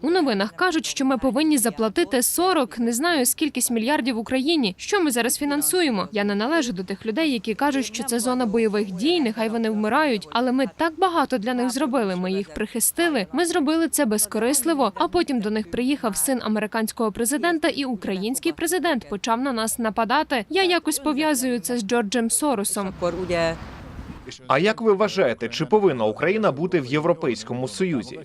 У новинах кажуть, що ми повинні заплатити 40, не знаю скількись мільярдів Україні. Що ми зараз фінансуємо? Я не належу до тих людей, які кажуть, що це зона бойових дій. Нехай вони вмирають. Але ми так багато для них зробили. Ми їх прихистили. Ми зробили це безкорисливо. А потім до них приїхав син американського президента, і український президент почав на нас нападати. Я якось пов'язую це з Джорджем Соросом. А як ви вважаєте, чи повинна Україна бути в Європейському Союзі?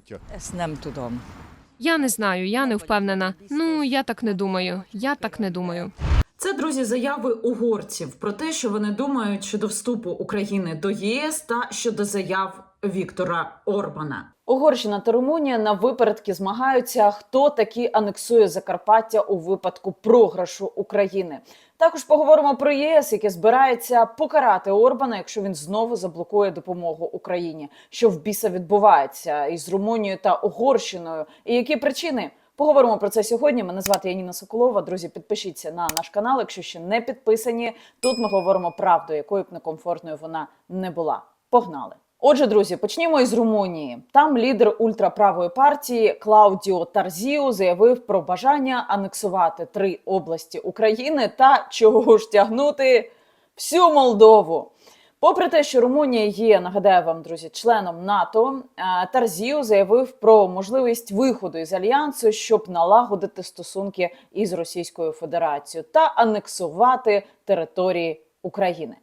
Я не знаю, я не впевнена. Ну я так не думаю. Я так не думаю. Це друзі заяви угорців про те, що вони думають щодо вступу України до ЄС та щодо заяв Віктора Орбана. Угорщина та Румунія на випередки змагаються, хто таки анексує Закарпаття у випадку програшу України. Також поговоримо про ЄС, яке збирається покарати Орбана, якщо він знову заблокує допомогу Україні. Що в біса відбувається із Румунією та Угорщиною, і які причини? Поговоримо про це сьогодні. Мене звати Яніна Соколова. Друзі, підпишіться на наш канал, якщо ще не підписані. Тут ми говоримо правду, якою б некомфортною вона не була. Погнали! Отже, друзі, почнімо із Румунії. Там лідер ультраправої партії Клаудіо Тарзіо заявив про бажання анексувати три області України та чого ж тягнути всю Молдову. Попри те, що Румунія є, нагадаю вам, друзі, членом НАТО, е, Тарзіо заявив про можливість виходу із альянсу, щоб налагодити стосунки із Російською Федерацією та анексувати території України.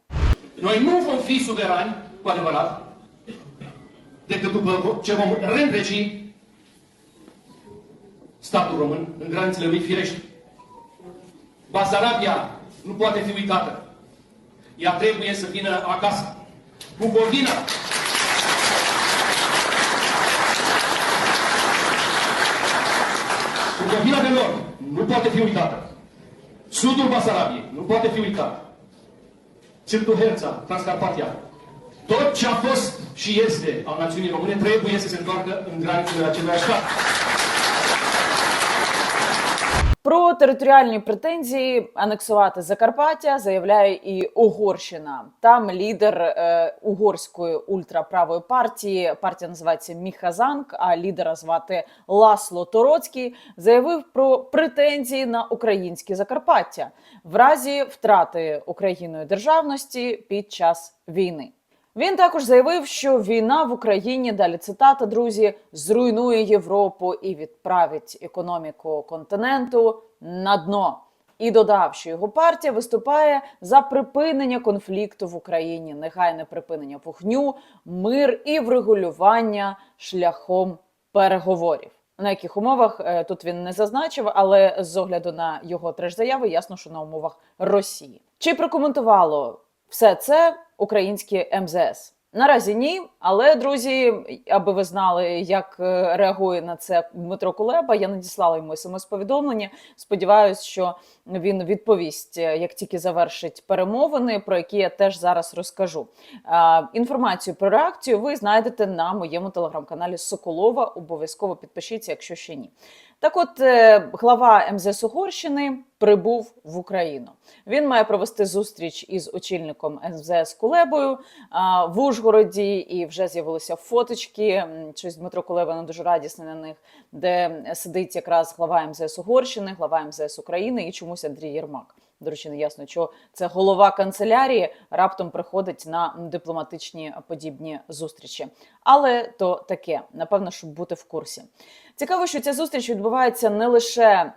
Noi nu vom fi suverani, cu adevărat, decât după ce vom reîntregi statul român în granițele lui firești. Basarabia nu poate fi uitată. Ea trebuie să vină acasă. Bucovina Bucovina de nord nu poate fi uitată. Sudul Basarabiei nu poate fi uitat. Certul Herța, Transcarpatia. Tot ce a fost și este al națiunii române trebuie să se întoarcă în granițele acelui stat. Про територіальні претензії анексувати Закарпаття заявляє і Угорщина. Там лідер е, угорської ультраправої партії, партія називається Міхазанк, а лідера звати Ласло Тороцький, заявив про претензії на українське Закарпаття в разі втрати Україною державності під час війни. Він також заявив, що війна в Україні далі цитата, друзі, зруйнує Європу і відправить економіку континенту на дно. І додав, що його партія виступає за припинення конфлікту в Україні, негайне припинення вогню, мир і врегулювання шляхом переговорів. На яких умовах е, тут він не зазначив, але з огляду на його треш-заяви ясно, що на умовах Росії. Чи прокоментувало все це українське МЗС? Наразі ні, але друзі, аби ви знали, як е, реагує на це Дмитро Кулеба, я надіслала йому смс-повідомлення. Сподіваюсь, що він відповість, е, як тільки завершить перемовини, про які я теж зараз розкажу. Інформацію про реакцію ви знайдете на моєму телеграм-каналі Соколова. Обов'язково підпишіться, якщо ще ні. Так, от е, глава МЗС Угорщини прибув в Україну. Він має провести зустріч із очільником МЗС Кулебою в Ужгороді, і вже з'явилися фоточки. Щось Дмитро Кулеба не дуже радісний на них, де сидить якраз глава МЗС Угорщини, глава МЗС України і чомусь Андрій Єрмак. До речі, не ясно, що це голова канцелярії раптом приходить на дипломатичні подібні зустрічі. Але то таке, напевно, щоб бути в курсі. Цікаво, що ця зустріч відбувається не лише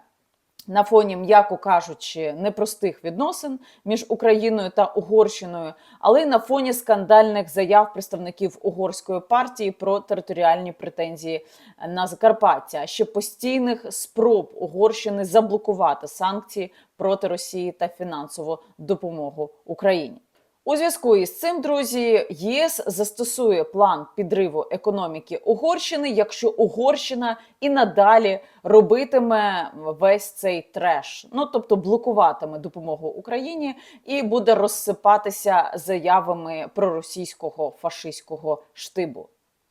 на фоні, м'яко кажучи, непростих відносин між Україною та Угорщиною, але й на фоні скандальних заяв представників угорської партії про територіальні претензії на Закарпаття, ще постійних спроб Угорщини заблокувати санкції проти Росії та фінансову допомогу Україні. У зв'язку із цим, друзі, ЄС застосує план підриву економіки Угорщини, якщо Угорщина і надалі робитиме весь цей треш, ну тобто блокуватиме допомогу Україні і буде розсипатися заявами проросійського фашистського штибу.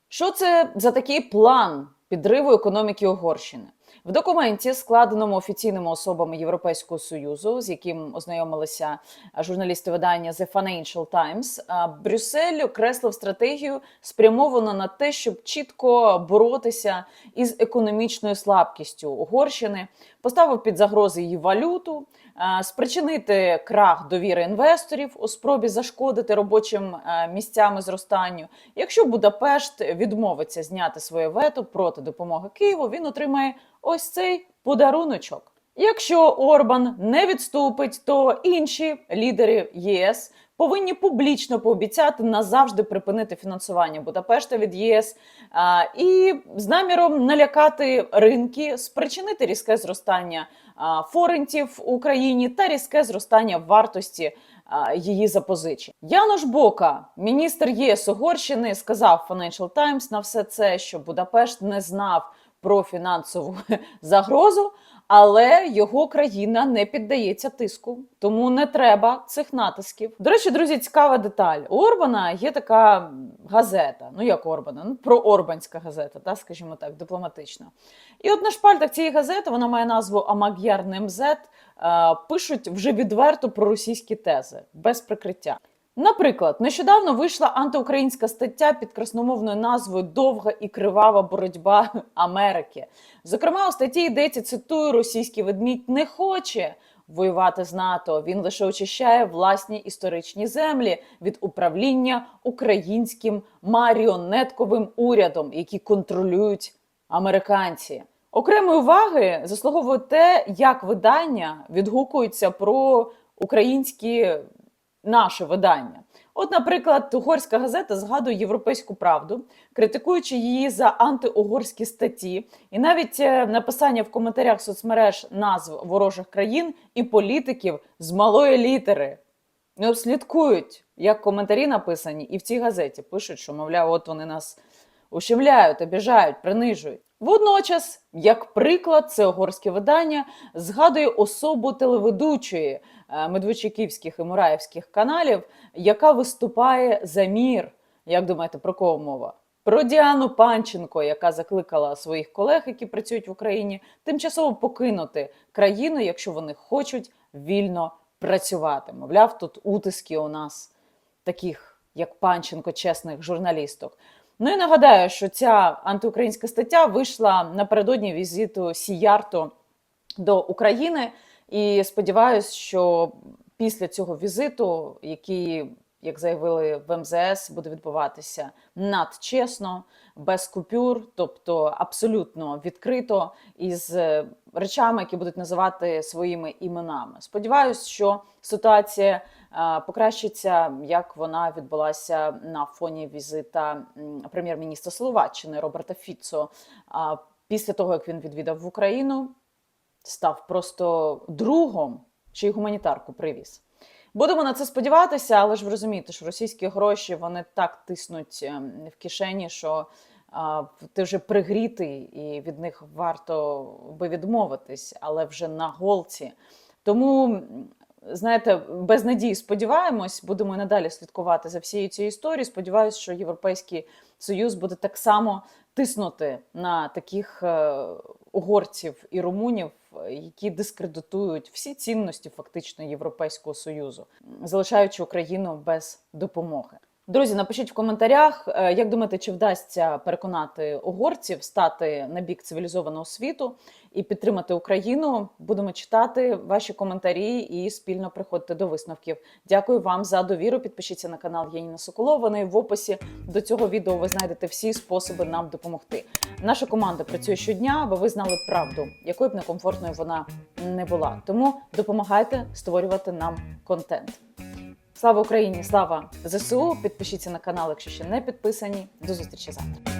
Що це за такий план підриву економіки Угорщини? В документі, складеному офіційними особами Європейського союзу, з яким ознайомилися журналісти видання The Financial Times, Брюссель окреслив стратегію, спрямовану на те, щоб чітко боротися із економічною слабкістю Угорщини, поставив під загрози її валюту, спричинити крах довіри інвесторів у спробі зашкодити робочим а, місцям і зростанню. Якщо Будапешт відмовиться зняти своє вето проти допомоги Києву, він отримає ось цей подаруночок. Якщо Орбан не відступить, то інші лідери ЄС повинні публічно пообіцяти назавжди припинити фінансування Будапешта від ЄС а, і з наміром налякати ринки, спричинити різке зростання а, форентів в Україні та різке зростання вартості а, її запозичень. Янош Бока, міністр ЄС Угорщини, сказав Financial Times на все це, що Будапешт не знав про фінансову загрозу, але його країна не піддається тиску, тому не треба цих натисків. До речі, друзі, цікава деталь. У Орбана є така газета. Ну як Орбана? Ну про Орбанська газета, та скажімо так, дипломатично. І от на шпальтах цієї газети вона має назву Амаг'яр Немзет. е, Пишуть вже відверто про російські тези без прикриття. Наприклад, нещодавно вийшла антиукраїнська стаття під красномовною назвою Довга і кривава боротьба Америки. Зокрема, у статті йдеться цитую: російський ведмідь не хоче воювати з НАТО. Він лише очищає власні історичні землі від управління українським маріонетковим урядом, які контролюють американці. Окремої уваги заслуговує те, як видання відгукуються про українські наше видання. От, наприклад, угорська газета згадує європейську правду, критикуючи її за антиугорські статті, і навіть е, написання в коментарях соцмереж назв ворожих країн і політиків з малої літери. Не обслідкують, як коментарі написані, і в цій газеті пишуть, що, мовляв, от вони нас ущемляють, обіжають, принижують. Водночас, як приклад, це угорське видання згадує особу телеведучої е, медведчуківських і мураївських каналів, яка виступає за мір. Як думаєте, про кого мова? Про Діану Панченко, яка закликала своїх колег, які працюють в Україні, тимчасово покинути країну, якщо вони хочуть вільно працювати. Мовляв, тут утиски у нас таких, як Панченко, чесних журналісток. Ну і нагадаю, що ця антиукраїнська стаття вийшла напередодні візиту Сіярто до України. І сподіваюся, що після цього візиту, який, як заявили в МЗС, буде відбуватися надчесно, без купюр, тобто абсолютно відкрито, із е, речами, які будуть називати своїми іменами. Сподіваюсь, що ситуація е, покращиться, як вона відбулася на фоні візита прем'єр-міністра Словаччини Роберта Фіцо. Після того, як він відвідав в Україну, став просто другом, чи гуманітарку привіз. Будемо на це сподіватися, але ж ви розумієте, що російські гроші вони так тиснуть ем, в кишені, що а, ти вже пригрітий, і від них варто би відмовитись, але вже на голці. Тому, знаєте, без надії сподіваємось, будемо і надалі слідкувати за всією цією історією. Сподіваюсь, що Європейський Союз буде так само тиснути на таких е, угорців і румунів, е, які дискредитують всі цінності фактично Європейського союзу, залишаючи Україну без допомоги. Друзі, напишіть в коментарях, е, як думаєте, чи вдасться переконати угорців стати на бік цивілізованого світу і підтримати Україну. Будемо читати ваші коментарі і спільно приходити до висновків. Дякую вам за довіру. Підпишіться на канал Яніна Соколова. І в описі до цього відео ви знайдете всі способи нам допомогти. Наша команда працює щодня, аби ви знали правду, якою б некомфортною вона не була. Тому допомагайте створювати нам контент. Слава Україні! Слава ЗСУ! Підпишіться на канал, якщо ще не підписані. До зустрічі завтра.